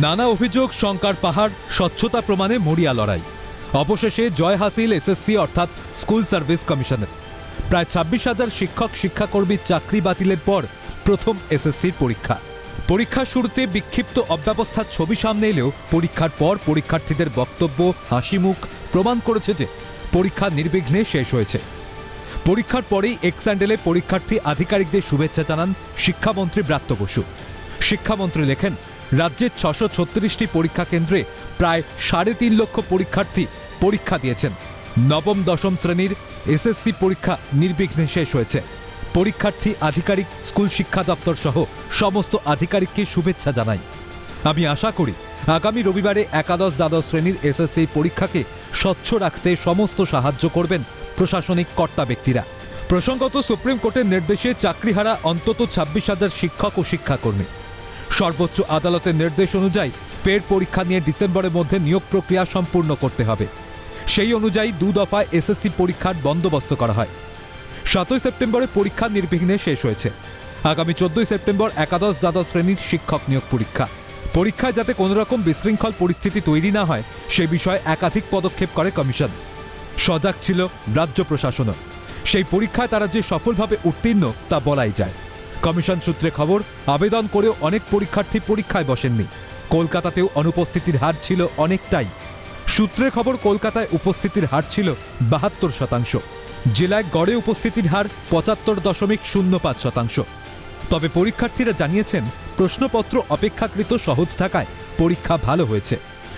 নানা অভিযোগ, শঙ্কার পাহাড়, স্বচ্ছতা প্রমাণে মরিয়া লড়াই। অবশেষে জয় হাসিল এসএসসি অর্থাৎ স্কুল সার্ভিস কমিশনের। প্রায় ছাব্বিশ হাজার শিক্ষক শিক্ষাকর্মীর চাকরি বাতিলের পর প্রথম এসএসসির পরীক্ষা। পরীক্ষার শুরুতে বিক্ষিপ্ত অব্যবস্থার ছবি সামনে এলেও পরীক্ষার পর পরীক্ষার্থীদের বক্তব্য হাসিমুখ প্রমাণ করেছে যে পরীক্ষা নির্বিঘ্নে শেষ হয়েছে। পরীক্ষার পরেই এক্স্যান্ডেলে পরীক্ষার্থী আধিকারিকদের শুভেচ্ছা জানান শিক্ষামন্ত্রী ব্রাত্য বসু। শিক্ষামন্ত্রী লেখেন রাজ্যের ছশো ছত্রিশটি পরীক্ষা কেন্দ্রে প্রায় সাড়ে তিন লক্ষ পরীক্ষার্থী পরীক্ষা দিয়েছেন। নবম, দশম শ্রেণির এসএসসি পরীক্ষা নির্বিঘ্নে শেষ হয়েছে। পরীক্ষার্থী, আধিকারিক, স্কুল শিক্ষা দপ্তর সহ সমস্ত আধিকারিককে শুভেচ্ছা জানাই। আমি আশা করি, আগামী রবিবারে একাদশ দ্বাদশ শ্রেণির এসএসসি পরীক্ষাকে স্বচ্ছ রাখতে সমস্ত সাহায্য করবেন প্রশাসনিক কর্তা ব্যক্তিরা। প্রসঙ্গত, সুপ্রিম কোর্টের নির্দেশে চাকরিহারা অন্তত ছাব্বিশ হাজার শিক্ষক ও শিক্ষাকর্মী। সর্বোচ্চ আদালতের নির্দেশ অনুযায়ী ফের পরীক্ষা নিয়ে ডিসেম্বরের মধ্যে নিয়োগ প্রক্রিয়া সম্পূর্ণ করতে হবে। সেই অনুযায়ী দু দফায় এসএসসি পরীক্ষার বন্দোবস্ত করা হয়। সাতই সেপ্টেম্বরে পরীক্ষা নির্বিঘ্নে শেষ হয়েছে। আগামী চোদ্দই সেপ্টেম্বর একাদশ দ্বাদশ শ্রেণির শিক্ষক নিয়োগ পরীক্ষা। পরীক্ষায় যাতে কোনো রকম বিশৃঙ্খল পরিস্থিতি তৈরি না হয়, সে বিষয়ে একাধিক পদক্ষেপ করে কমিশন। সজাগ ছিল রাজ্য প্রশাসনও। সেই পরীক্ষায় তারা যে সফলভাবে উত্তীর্ণ তা বলাই যায়। কমিশন সূত্রে খবর, আবেদন করেও অনেক পরীক্ষার্থী পরীক্ষায় বসেননি। কলকাতাতেও অনুপস্থিতির হার ছিল অনেকটাই। সূত্রে খবর, কলকাতায় উপস্থিতির হার ছিল বাহাত্তর শতাংশ। জেলায় গড়ে উপস্থিতির হার পঁচাত্তর দশমিক শূন্য পাঁচ শতাংশ। তবে পরীক্ষার্থীরা জানিয়েছেন, প্রশ্নপত্র অপেক্ষাকৃত সহজ থাকায় পরীক্ষা ভালো হয়েছে।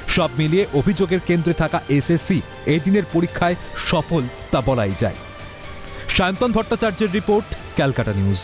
সব মিলিয়ে অভিযোগের কেন্দ্রে থাকা এসএসসি এই দিনের পরীক্ষায় সফল তা বলাই যায়। সায়ন্তন ভট্টাচার্যের রিপোর্ট, ক্যালকাটা নিউজ।